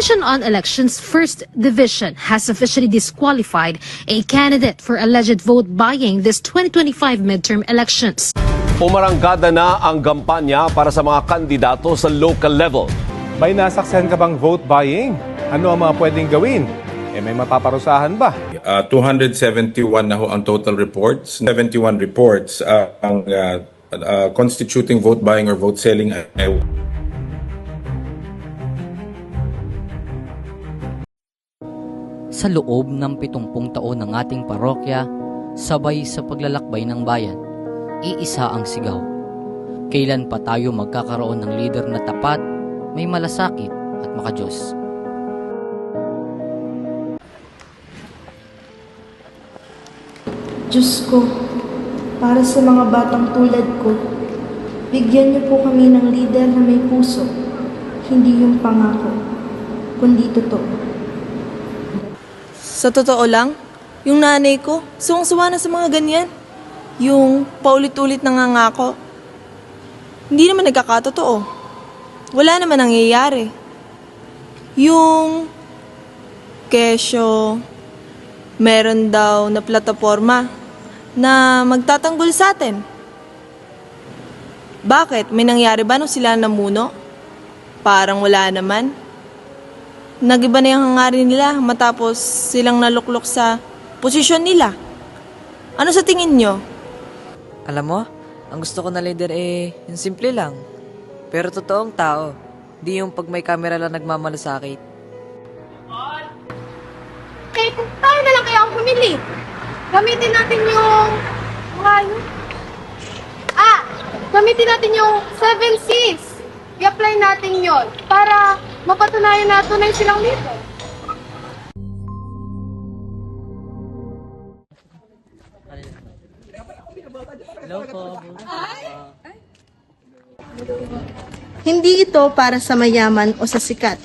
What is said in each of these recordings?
Commission on Elections First Division has officially disqualified a candidate for alleged vote buying this 2025 midterm elections. Umarangkada na ang kampanya para sa mga kandidato sa local level. May nasaksayan ka bang vote buying? Ano ang mga pwedeng gawin? Eh may mapaparusahan ba? Uh, 271 na ho ang total reports. 71 reports uh, ang uh, uh, constituting vote buying or vote selling ay Sa loob ng 70 taon ng ating parokya, sabay sa paglalakbay ng bayan, iisa ang sigaw. Kailan pa tayo magkakaroon ng leader na tapat, may malasakit at makajos? Diyos ko, para sa mga batang tulad ko, bigyan niyo po kami ng leader na may puso, hindi yung pangako, kundi totoo. Sa totoo lang, yung nanay ko, suwang-suwa na sa mga ganyan. Yung paulit-ulit nangangako. Hindi naman nagkakatotoo. Wala naman nangyayari. Yung kesyo, meron daw na plataforma na magtatanggol sa atin. Bakit? May nangyari ba nung sila namuno? Parang wala naman. Nagiba na yung hangarin nila matapos silang naluklok sa posisyon nila. Ano sa tingin nyo? Alam mo, ang gusto ko na leader eh, yung simple lang. Pero totoong tao. Di yung pag may camera lang nagmamalasakit. Kung tayo na lang kaya ang pumili. Gamitin natin yung... Yun. Ah! Gamitin natin yung 7 Cs. I-apply natin yon para mapatunayan na tunay silang dito. Hindi ito para sa mayaman o sa sikat.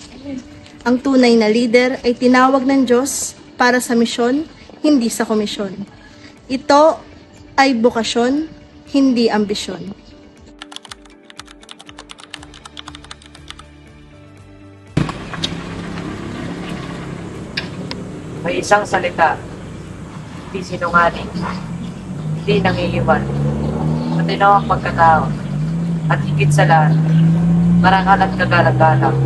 Ang tunay na leader ay tinawag ng Diyos para sa misyon, hindi sa komisyon. Ito ay bukasyon, hindi ambisyon. May isang salita. Hindi sinungaling. Hindi nangiiwan. Matino ang pagkatao. At higit sa lahat, marangal at kagalang-galang.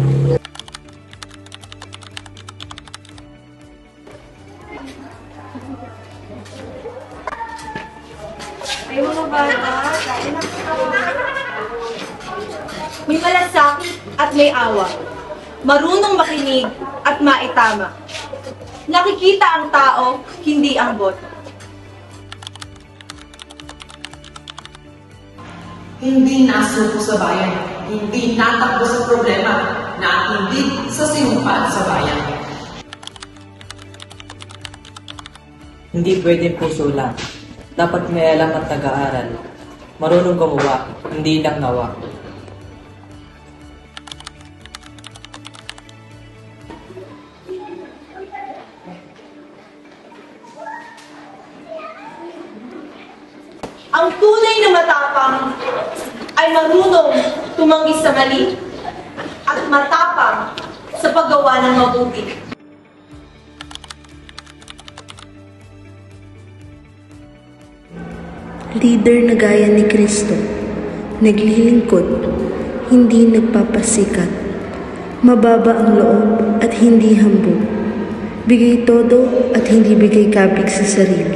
May malasakit at may awa. Marunong makinig at maitama. Nakikita ang tao, hindi ang boto. hindi nasuko sa bayan, hindi natakbo sa problema, natindig sa sinumpad sa bayan. Hindi pwedeng puso lang. Dapat may alam at nag-aaral. Marunong gumawa, hindi lang nawa. Marunong tumanggi sa mali at matapang sa paggawa ng mabuti. Leader na gaya ni Kristo, naglilingkod, hindi nagpapasikat, mababa ang loob at hindi hambog, bigay todo at hindi bigay kabig sa sarili.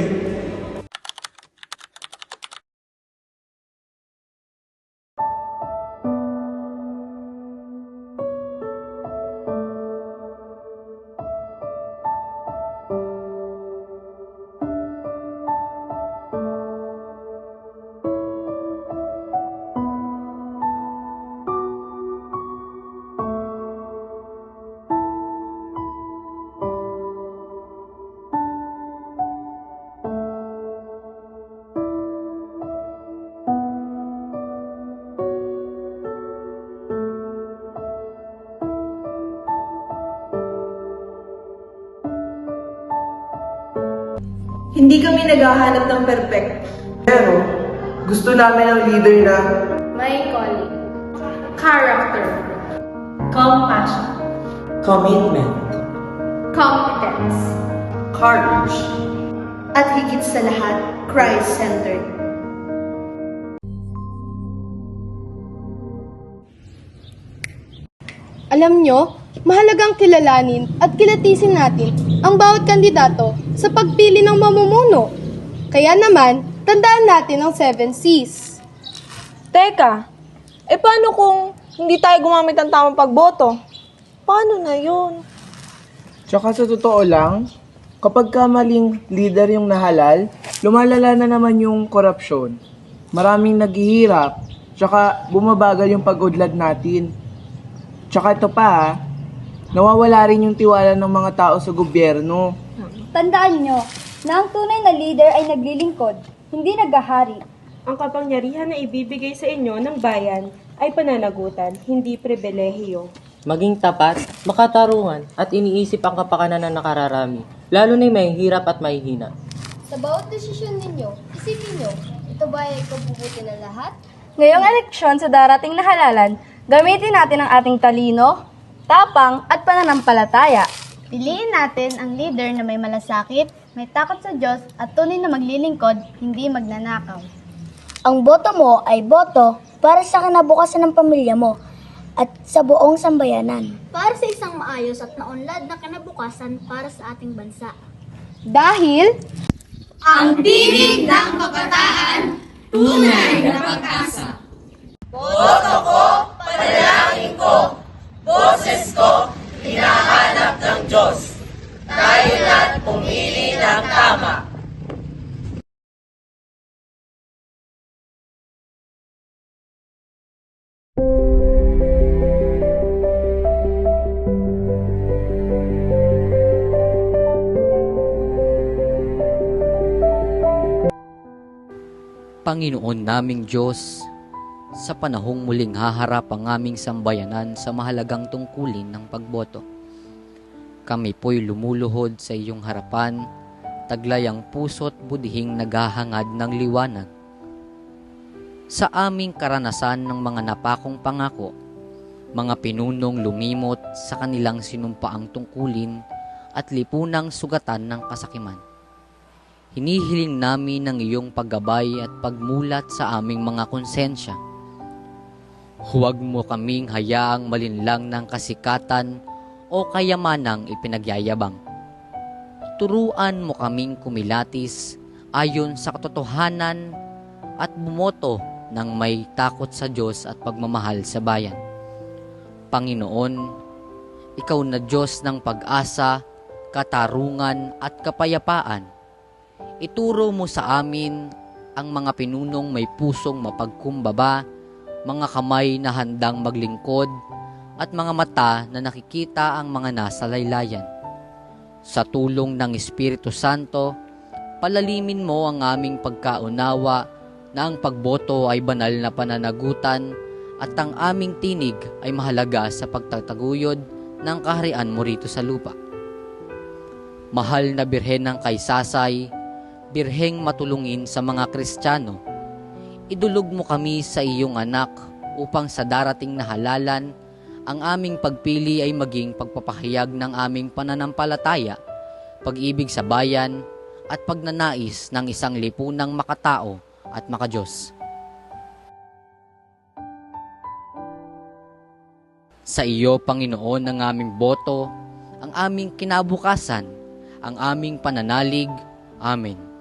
Hindi kami naghahanap ng perfect. Pero, gusto namin ng leader na May calling. Character. Compassion. commitment, Competence. courage, At higit sa lahat, Christ-centered. Alam nyo, mahalagang kilalanin at kilatisin natin ang bawat kandidato sa pagpili ng mamumuno. Kaya naman, tandaan natin ang 7 C's. Teka, eh paano kung hindi tayo gumamit ng tamang pagboto? Paano na yun? Tsaka sa totoo lang, kapag ka maling leader yung nahalal, lumalala na naman yung korupsyon. Maraming naghihirap, tsaka bumabagal yung pag-udlad natin. Tsaka ito pa ha, nawawala rin yung tiwala ng mga tao sa gobyerno. Tandaan nyo na ang tunay na leader ay naglilingkod, hindi naghahari. Ang kapangyarihan na ibibigay sa inyo ng bayan ay pananagutan, hindi pribilehiyo. Maging tapat, makatarungan, at iniisip ang kapakanan ng nakararami, lalo na may hirap at mahihina. Sa bawat desisyon ninyo, isipin nyo, ito ba ay ikabubuti ng lahat? Ngayong eleksyon sa darating na halalan, gamitin natin ang ating talino, tapang at pananampalataya. Piliin natin ang leader na may malasakit, may takot sa Diyos at tunay na maglilingkod, hindi magnanakaw. Ang boto mo ay boto para sa kinabukasan ng pamilya mo at sa buong sambayanan. Para sa isang maayos at naunlad na kinabukasan para sa ating bansa. Dahil, Ang tinig ng kabataan, tunay na pag-asa. Boto ko, panalangin ko, boses ko, hinahanap ng Diyos. Tayo na't pumili ng tama. Panginoon naming Diyos, sa panahong muling haharap ang aming sambayanan sa mahalagang tungkulin ng pagboto. Kami po'y lumuluhod sa iyong harapan, taglay ang puso't budihing naghahangad ng liwanag. Sa aming karanasan ng mga napakong pangako, mga pinunong lumimot sa kanilang sinumpaang tungkulin at lipunang sugatan ng kasakiman. Hinihiling namin ng iyong paggabay at pagmulat sa aming mga konsensya. Huwag mo kaming hayaang malinlang ng kasikatan o kayamanang ipinagyayabang. Turuan mo kaming kumilatis ayon sa katotohanan at bumoto ng may takot sa Diyos at pagmamahal sa bayan. Panginoon, Ikaw na Diyos ng pag-asa, katarungan at kapayapaan. Ituro mo sa amin ang mga pinunong may pusong mapagkumbaba, mga kamay na handang maglingkod, at mga mata na nakikita ang mga nasa laylayan. Sa tulong ng Espiritu Santo, palalimin mo ang aming pagkaunawa na ang pagboto ay banal na pananagutan at ang aming tinig ay mahalaga sa pagtataguyod ng kaharian mo rito sa lupa. Mahal na birhen ng kaysasay, birheng matulungin sa mga Kristiyano, idulog mo kami sa iyong anak upang sa darating na halalan, ang aming pagpili ay maging pagpapahayag ng aming pananampalataya, pag-ibig sa bayan, at pagnanais ng isang lipunang makatao at makajos. Sa iyo, Panginoon, ang aming boto, ang aming kinabukasan, ang aming pananalig. Amen.